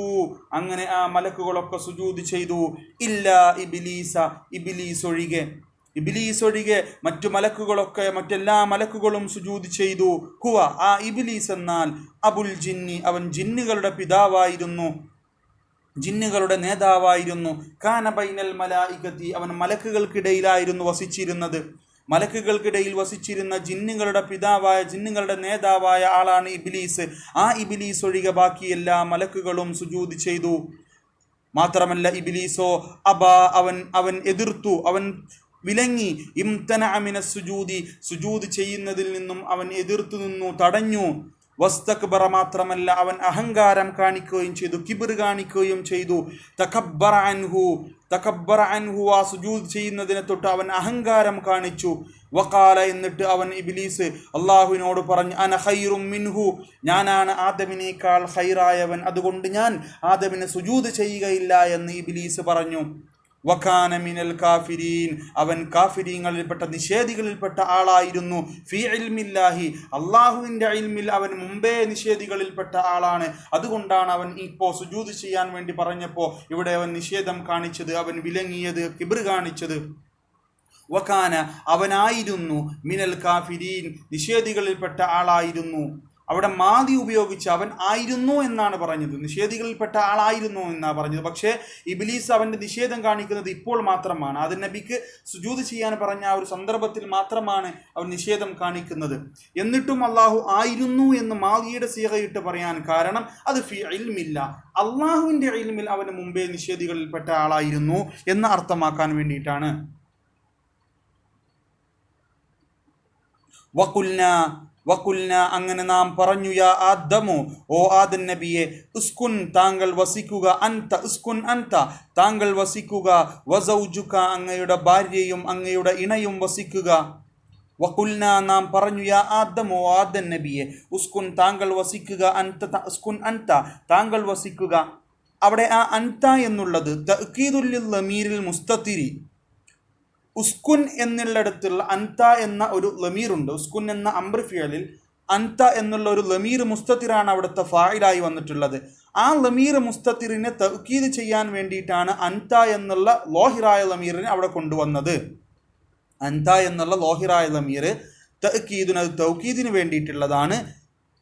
[SPEAKER 2] അങ്ങനെ ആ മലക്കുകളൊക്കെ സുജൂദ് ചെയ്തു. ഇല്ല ഇബിലീസ ഇബിലീസ് ഒഴികെ ഇബിലീസ് ഒഴികെ മറ്റു മലക്കുകളൊക്കെ മറ്റെല്ലാ മലക്കുകളും സുജൂദ് ചെയ്തു. ഹുവ ആ ഇബിലീസ് എന്നാൽ അബുൽ ജിന്നി അവൻ ജിന്നുകളുടെ പിതാവായിരുന്നു. ജിന്നുകളുടെ നേതാവായിരുന്നു. കാനബൈനൽ മലായികത്തി അവൻ മലക്കുകൾക്കിടയിലായിരുന്നു വസിച്ചിരുന്നത്. മലക്കുകൾക്കിടയിൽ വസിച്ചിരുന്ന ജിന്നുകളുടെ പിതാവായ ജിന്നുകളുടെ നേതാവായ ആളാണ് ഇബിലീസ്. ആ ഇബിലീസ് ഒഴികെ ബാക്കി എല്ലാ മലക്കുകളും സുജൂദ് ചെയ്തു. മാത്രമല്ല ഇബിലീസോ അബ അവൻ അവൻ എതിർത്തു. അവൻ വിലങ്ങി. ഇംതന അമിന സുജൂതി. സുജൂദ് ചെയ്യുന്നതിൽ നിന്നും അവൻ എതിർത്തു നിന്നു തടഞ്ഞു. വസ്തക്ബറ മാത്രമല്ല അവൻ അഹങ്കാരം കാണിക്കുകയും ചെയ്തു കിബിർ കാണിക്കുകയും ചെയ്തു. തകബ്ബറ അൻഹു. തകബ്ബറ അൻഹു സുജൂദ് ചെയ്യുന്നതിനെ തൊട്ട് അവൻ അഹങ്കാരം കാണിച്ചു. വക്കാല എന്നിട്ട് അവൻ ഇബിലീസ് അള്ളാഹുവിനോട് പറഞ്ഞു അന ഹൈറും മിൻഹു. ഞാനാണ് ആദമിനേക്കാൾ ഹൈറായവൻ അതുകൊണ്ട് ഞാൻ ആദമിനെ സുജൂദ് ചെയ്യുകയില്ല എന്ന് ഇബിലീസ് പറഞ്ഞു. വക്കാന മിനൽ കാഫിരീൻ. അവൻ കാഫിരീങ്ങളിൽപ്പെട്ട നിഷേധികളിൽപ്പെട്ട ആളായിരുന്നു. ഫി ഇൽമില്ലാഹി. അള്ളാഹുവിന്റെ ഇൽമിൽ അവൻ മുമ്പേ നിഷേധികളിൽപ്പെട്ട ആളാണ്. അതുകൊണ്ടാണ് അവൻ ഇപ്പോൾ സുജൂത് ചെയ്യാൻ വേണ്ടി പറഞ്ഞപ്പോൾ ഇവിടെ അവൻ നിഷേധം കാണിച്ചത് അവൻ വിലങ്ങിയത് കിബിർ കാണിച്ചത്. വക്കാന അവനായിരുന്നു മിനൽ കാഫിരീൻ നിഷേധികളിൽപ്പെട്ട ആളായിരുന്നു. അവിടെ മാതി ഉപയോഗിച്ച് അവൻ ആയിരുന്നു എന്നാണ് പറഞ്ഞത്. നിഷേധികളിൽപ്പെട്ട ആളായിരുന്നു എന്നാണ് പറഞ്ഞത്. പക്ഷേ ഇബിലീസ് അവന്റെ നിഷേധം കാണിക്കുന്നത് ഇപ്പോൾ മാത്രമാണ്. അത് നബിക്ക് സുജൂത് ചെയ്യാൻ പറഞ്ഞ ആ ഒരു സന്ദർഭത്തിൽ മാത്രമാണ് അവൻ നിഷേധം കാണിക്കുന്നത്. എന്നിട്ടും അള്ളാഹു ആയിരുന്നു എന്ന് മാതിയുടെ സീഹയിട്ട് പറയാൻ കാരണം അത് ഫി ഇൽമില്ല. അള്ളാഹുവിന്റെ ഇൽമിൽ അവന് മുമ്പേ നിഷേധികളിൽപ്പെട്ട ആളായിരുന്നു എന്ന് അർത്ഥമാക്കാൻ വേണ്ടിയിട്ടാണ്. വക്കുൽന അങ്ങനെ നാം പറഞ്ഞു യാ ആദമു ഓ ആദൻ നബിയെ ഉസ്കുൻ താങ്കൾ വസിക്കുക അൻത ഉസ്കുൻ അൻത താങ്കൾ വസിക്കുക വസൗജുക അങ്ങയുടെ ഭാര്യയും അങ്ങയുടെ ഇണയും വസിക്കുക. വക്കുൽന നാം പറഞ്ഞു യാ ആദമോ ആദൻ നബിയെ ഉസ്കുൻ താങ്കൾ വസിക്കുക അൻത ഉസ്കുൻ അൻത താങ്കൾ വസിക്കുക. അവിടെ ആ അൻത എന്നുള്ളത് തഅ്കീദുല്ലിൽ ലമീരിൽ മുസ്തത്തിരി ഉസ്കുൻ എന്നുള്ളിടത്തുള്ള അൻത എന്ന ഒരു ലമീറുണ്ട്. ഉസ്കുൻ എന്ന അംബ്രിഫിയലിൽ അൻത എന്നുള്ള ഒരു ലമീർ മുസ്തത്തിറാണ് അവിടുത്തെ ഫായിലായി വന്നിട്ടുള്ളത്. ആ ലമീർ മുസ്തത്തിറിനെ തൗക്കീത് ചെയ്യാൻ വേണ്ടിയിട്ടാണ് അൻത എന്നുള്ള ലോഹിറായ ലമീറിനെ അവിടെ കൊണ്ടുവന്നത്. അൻത എന്നുള്ള ലോഹിറായ ലമീർ തൗക്കീദിന് അത് തൗക്കീദിന് വേണ്ടിയിട്ടുള്ളതാണ്.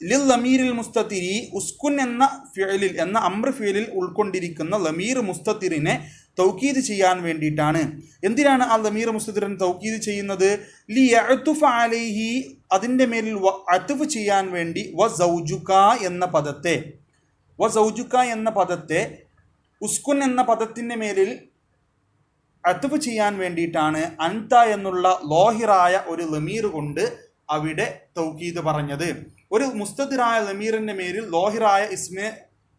[SPEAKER 2] ലിൽ ലമീരിൽ മുസ്തത്തിരി ഉസ്കുൻ എന്ന ഫിയലിൽ എന്ന അമ്ര ഫിയലിൽ ഉൾക്കൊണ്ടിരിക്കുന്ന ലമീർ മുസ്തത്തിറിനെ തൗക്കീദ് ചെയ്യാൻ വേണ്ടിയിട്ടാണ്. എന്തിനാണ് ആ ലമീർ മുസ്തദിറൻ തൗക്കീദ് ചെയ്യുന്നത്? ലി അഴുത്തുഫ് അലൈഹി അതിന്റെ മേലിൽ അത്തുഫ് ചെയ്യാൻ വേണ്ടി വ സൗജുക എന്ന പദത്തെ വ സൗജുക എന്ന പദത്തെ ഉസ്കുൻ എന്ന പദത്തിന്റെ മേലിൽ അത്തുഫ് ചെയ്യാൻ വേണ്ടിയിട്ടാണ് അൻത എന്നുള്ള ലോഹിറായ ഒരു ലമീർ കൊണ്ട് അവിടെ തൗക്കീദ് പറഞ്ഞത്. ഒരു മുസ്തദിറായ ലമീറിന്റെ മേലിൽ ലോഹിറായ ഇസ്മിനെ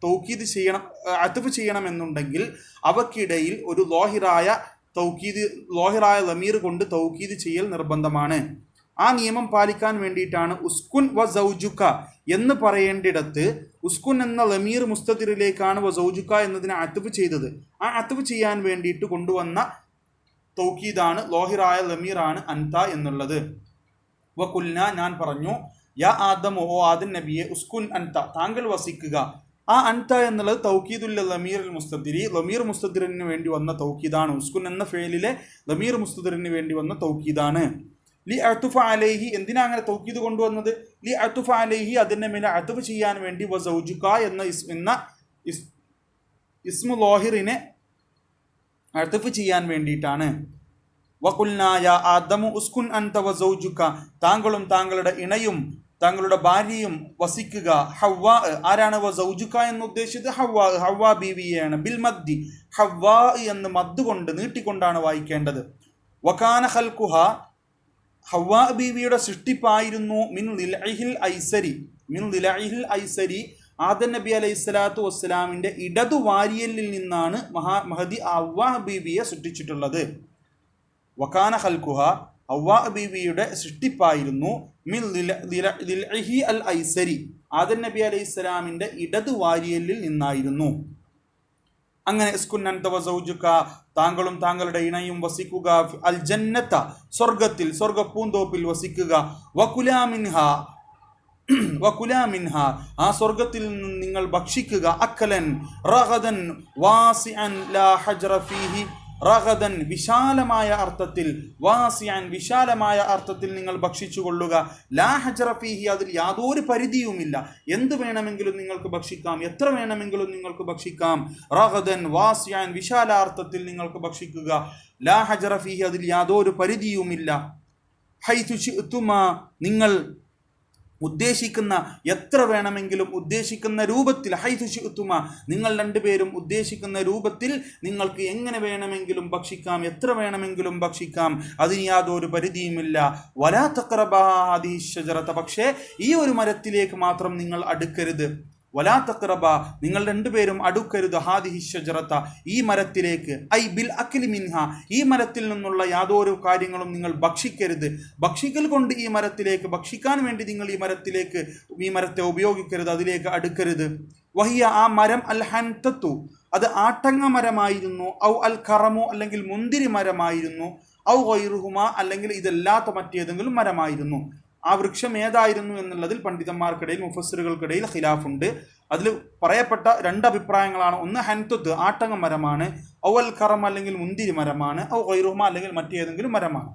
[SPEAKER 2] തൗക്കീദ് ചെയ്യണം അത്തുഫ് ചെയ്യണമെന്നുണ്ടെങ്കിൽ അവക്കിടയിൽ ഒരു ലോഹിറായ തൗക്കീദ് ലോഹിറായ ലമീർ കൊണ്ട് തൗക്കീദ് ചെയ്യൽ നിർബന്ധമാണ്. ആ നിയമം പാലിക്കാൻ വേണ്ടിയിട്ടാണ് ഉസ്കുൻ വ സൗജുക്ക എന്ന് പറയേണ്ടിടത്ത് ഉസ്കുൻ എന്ന ലമീർ മുസ്തദിറിലേക്കാണ് വ സൗജുക്ക എന്നതിനെ അത്തുഫ് ചെയ്തത്. ആ അത്തുഫ് ചെയ്യാൻ വേണ്ടിയിട്ട് കൊണ്ടുവന്ന തൗക്കീദാണ് ലോഹിറായ ലമീറാണ് അൻത എന്നുള്ളത്. വ കുൽന ഞാൻ പറഞ്ഞു യാ ആദം ഓ ആദൻ നബിയെ ഉസ്കുൻ അൻത താങ്കൾ വസിക്കുക. ആ അൻത എന്നുള്ളത് തൗക്കീദുല്ല ലമീർ മുസ്തദിരി ലമീർ മുസ്തദിറിന് വേണ്ടി വന്ന തൗക്കീദാണ്. ഉസ്കുൻ എന്ന ഫേലിലെ ലമീർ മുസ്തദിറിന് വേണ്ടി വന്ന തൗക്കീദാണ്. ലി അത്തുഫ അലൈഹി എന്തിനാ അങ്ങനെ തൗക്കീദ് കൊണ്ടുവന്നത്? ലി അത്തുഫ അലൈഹി അതിന്റെ മേലെ അത്തുഫ് ചെയ്യാൻ വേണ്ടി വ സൗജുക എന്ന ഇസ് എന്ന ഇസ് ഇസ്മു ലോഹിറിനെ അത്തുഫ് ചെയ്യാൻ വേണ്ടിയിട്ടാണ്. വകുൽനായ ആദമു ഉസ്കുൻ അൻത സൗജുക്ക താങ്കളും താങ്കളുടെ ഇണയും താങ്കളുടെ ഭാര്യയും വസിക്കുക ഹവ്വ ആരാണ് വസൗജുക എന്ന് ഉദ്ദേശിച്ചത് ഹവ്വ ഹവ്വ ബീവിയെയാണ്. ബിൽ മദ്ദി ഹവ്വ എന്ന് മദ് കൊണ്ട് നീട്ടിക്കൊണ്ടാണ് വായിക്കേണ്ടത്. വക്കാന ഹൽക്കുഹ ഹവ്വ ബീവിയുടെ സൃഷ്ടിപ്പായിരുന്നു മിൻ നിലഹിൽ ഐസരി. മിൻ നിലഹിൽ ഐസരി ആദൻ നബി അലൈഹി സ്വലാത്തു വസ്സലാമിന്റെ ഇടതു വാരിയലിൽ നിന്നാണ് മഹാ മഹദി അവ്വാ ബീവിയെ സൃഷ്ടിച്ചിട്ടുള്ളത്. വക്കാന ഹൽക്കുഹ ബീവിയുടെ സൃഷ്ടിപ്പായിരുന്നു മിൽ ദിൽഹി അൽ ഐസരി ആദൻ നബി അലൈഹി ഇസ്ലാമിന്റെ ഇടതു വാരിയലിൽ നിന്നായിരുന്നു. അങ്ങനെ ഇസ്കുന്നൻത വസൗജുക താങ്കളും താങ്കളുടെ ഇണയും വസിക്കുക അൽ ജന്നത്ത സ്വർഗത്തിൽ സ്വർഗ പൂന്തോപ്പിൽ വസിക്കുക വകുലാമിൻഹ വകുലാമിൻഹ ആ സ്വർഗത്തിൽ നിന്ന് നിങ്ങൾ ഭക്ഷിക്കുക. അക്കലൻ റഗദൻ വാസിഅൻ ലാ ഹജ്റ ഫീഹി റഗദൻ വിശാലമായ അർത്ഥത്തിൽ വാസിയാൻ വിശാലമായ അർത്ഥത്തിൽ നിങ്ങൾ ഭക്ഷിച്ചു കൊള്ളുക ലാ അതിൽ യാതൊരു പരിധിയുമില്ല. എന്ത് വേണമെങ്കിലും നിങ്ങൾക്ക് ഭക്ഷിക്കാം. എത്ര വേണമെങ്കിലും നിങ്ങൾക്ക് ഭക്ഷിക്കാം. റഹദൻ വാസിയാൻ വിശാലാർത്ഥത്തിൽ നിങ്ങൾക്ക് ഭക്ഷിക്കുക. ലാ ഹജറ ഫീഹി അതിൽ യാതൊരു പരിധിയുമില്ല. ഹൈതു ശിഅ്തുമ നിങ്ങൾ ഉദ്ദേശിക്കുന്ന എത്ര വേണമെങ്കിലും ഉദ്ദേശിക്കുന്ന രൂപത്തിൽ ഹൈതുഷിത്തുമ നിങ്ങൾ രണ്ടുപേരും ഉദ്ദേശിക്കുന്ന രൂപത്തിൽ നിങ്ങൾക്ക് എങ്ങനെ വേണമെങ്കിലും ഭക്ഷിക്കാം എത്ര വേണമെങ്കിലും ഭക്ഷിക്കാം അതിന് യാതൊരു പരിധിയുമില്ല. വലാ പക്ഷേ ഈ ഒരു മരത്തിലേക്ക് മാത്രം നിങ്ങൾ അടുക്കരുത്. വലാ നിങ്ങൾ രണ്ടുപേരും അടുക്കരുത്. ഹാദിഹി ഷജറത്ത ഈ മരത്തിലേക്ക് ഐ ബിൽ അഖിലി മിൻഹ ഈ മരത്തിൽ നിന്നുള്ള യാതൊരു കാര്യങ്ങളും നിങ്ങൾ ഭക്ഷിക്കരുത്. ഭക്ഷിക്കൽ കൊണ്ട് ഈ മരത്തിലേക്ക് ഭക്ഷിക്കാൻ വേണ്ടി നിങ്ങൾ ഈ മരത്തിലേക്ക് ഈ മരത്തെ ഉപയോഗിക്കരുത് അതിലേക്ക് അടുക്കരുത്. വഹിയ ആ മരം അൽ ഹൻതത്തു അത് ആട്ടങ്ങ മരമായിരുന്നു. ഔ അൽ കറമു അല്ലെങ്കിൽ മുന്തിരി മരമായിരുന്നു. ഔ വൈറുഹുമ അല്ലെങ്കിൽ ഇതല്ലാത്ത മറ്റേതെങ്കിലും മരമായിരുന്നു. ആ വൃക്ഷം ഏതായിരുന്നു എന്നുള്ളതിൽ പണ്ഡിതന്മാർക്കിടയിൽ മുഫസ്സിറുകൾക്കിടയിൽ ഖിലാഫുണ്ട്. അതിൽ പറയപ്പെട്ട രണ്ട് അഭിപ്രായങ്ങളാണ്. ഒന്ന് ഹൻതുത്ത് ആട്ടങ്ങ മരമാണ് ഔ അൽ കറം അല്ലെങ്കിൽ മുന്തിരി മരമാണ്. ഔ വൈറുഹുമ അല്ലെങ്കിൽ മറ്റേതെങ്കിലും മരമാണ്.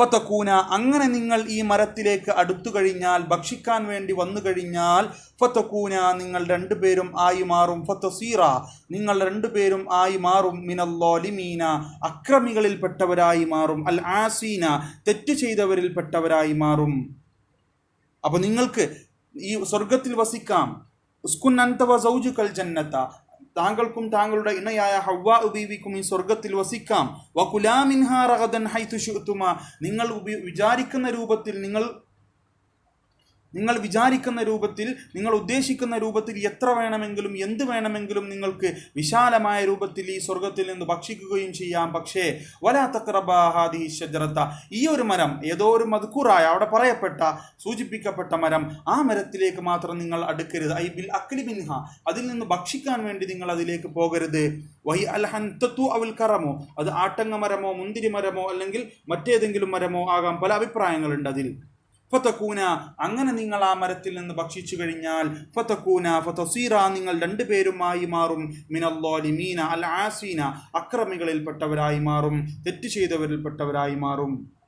[SPEAKER 2] ഫതക്കൂന അങ്ങനെ നിങ്ങൾ ഈ മരത്തിലേക്ക് അടുത്തു കഴിഞ്ഞാൽ ഭക്ഷിക്കാൻ വേണ്ടി വന്നു കഴിഞ്ഞാൽ ഫത്തക്കൂന നിങ്ങൾ രണ്ടുപേരും ആയി മാറും. ഫതസീറ നിങ്ങൾ രണ്ടുപേരും ആയി മാറും. മിനല്ലോലിമീന അക്രമികളിൽപ്പെട്ടവരായി മാറും. അൽ ആസീന തെറ്റ് ചെയ്തവരിൽപ്പെട്ടവരായി മാറും. അപ്പൊ നിങ്ങൾക്ക് ഈ സ്വർഗത്തിൽ വസിക്കാം. ഉസ്കുൻ അന്തവ സൗജുക്കൽ ജന്നത്ത താങ്കൾക്കും താങ്കളുടെ ഇണയായ ഹവ്വ ഉപയോഗിക്കും ഈ സ്വർഗത്തിൽ വസിക്കാം. വകുലാമിൻഹാ റഹദൻ ഹൈതു ശുത്തുമ നിങ്ങൾ വിചാരിക്കുന്ന രൂപത്തിൽ നിങ്ങൾ നിങ്ങൾ വിചാരിക്കുന്ന രൂപത്തിൽ നിങ്ങൾ ഉദ്ദേശിക്കുന്ന രൂപത്തിൽ എത്ര വേണമെങ്കിലും എന്ത് വേണമെങ്കിലും നിങ്ങൾക്ക് വിശാലമായ രൂപത്തിൽ ഈ സ്വർഗത്തിൽ നിന്ന് ഭക്ഷിക്കുകയും ചെയ്യാം. പക്ഷേ വലാത്തക്രബാഹാദി ഷജറത്ത ഈ ഒരു മരം ഏതോ ഒരു മധുക്കൂറായ അവിടെ പറയപ്പെട്ട സൂചിപ്പിക്കപ്പെട്ട മരം ആ മരത്തിലേക്ക് മാത്രം നിങ്ങൾ അടുക്കരുത്. ഐ ബിൽ അക്ലി ബിൻഹ അതിൽ നിന്ന് ഭക്ഷിക്കാൻ വേണ്ടി നിങ്ങൾ അതിലേക്ക് പോകരുത്. വഹി അൽ ഹൻതത്തു അവൽ കറമോ. അത് ആട്ടങ്ങ മരമോ മുന്തിരി മരമോ അല്ലെങ്കിൽ മറ്റേതെങ്കിലും മരമോ ആകാം. പല അഭിപ്രായങ്ങളുണ്ട് അതിൽ. ഫതക്കൂന അങ്ങനെ നിങ്ങൾ ആ മരത്തിൽ നിന്ന് ഭക്ഷിച്ചു കഴിഞ്ഞാൽ ഫതക്കൂന ഫതസീറ നിങ്ങൾ രണ്ടുപേരുമായി മാറും. മിനല്ലോലിമീന അൽ ആസീന അക്രമികളിൽപ്പെട്ടവരായി മാറും തെറ്റ് ചെയ്തവരിൽപ്പെട്ടവരായി മാറും.